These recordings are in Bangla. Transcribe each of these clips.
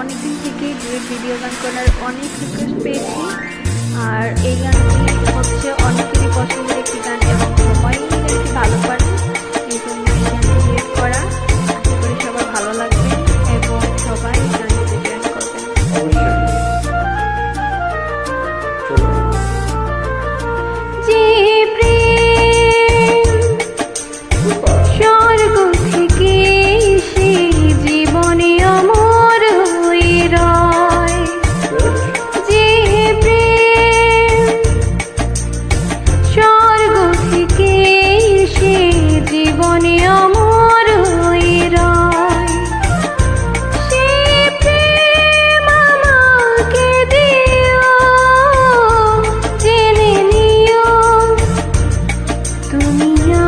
অনেকদিন থেকেই ডুয়েট ভিডিও গান করার অনেক রিকোয়েস্ট পেয়েছি। আর এই গানটি হচ্ছে অনেকেরই পছন্দের একটি গান এবং সবাই একটি ভালো পারে তুমি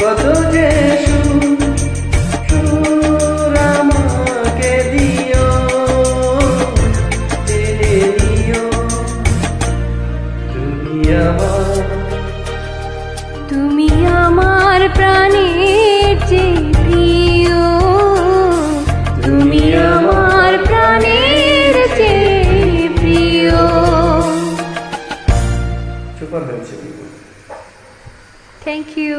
কত যে সুর সুর আমাকে দিও তুমি আমার তুমি আমার প্রাণের চেয়ে প্রিয়। তুমি আমার প্রাণের চেয়ে প্রিয়। সুপার হয়েছে থ্যাংক ইউ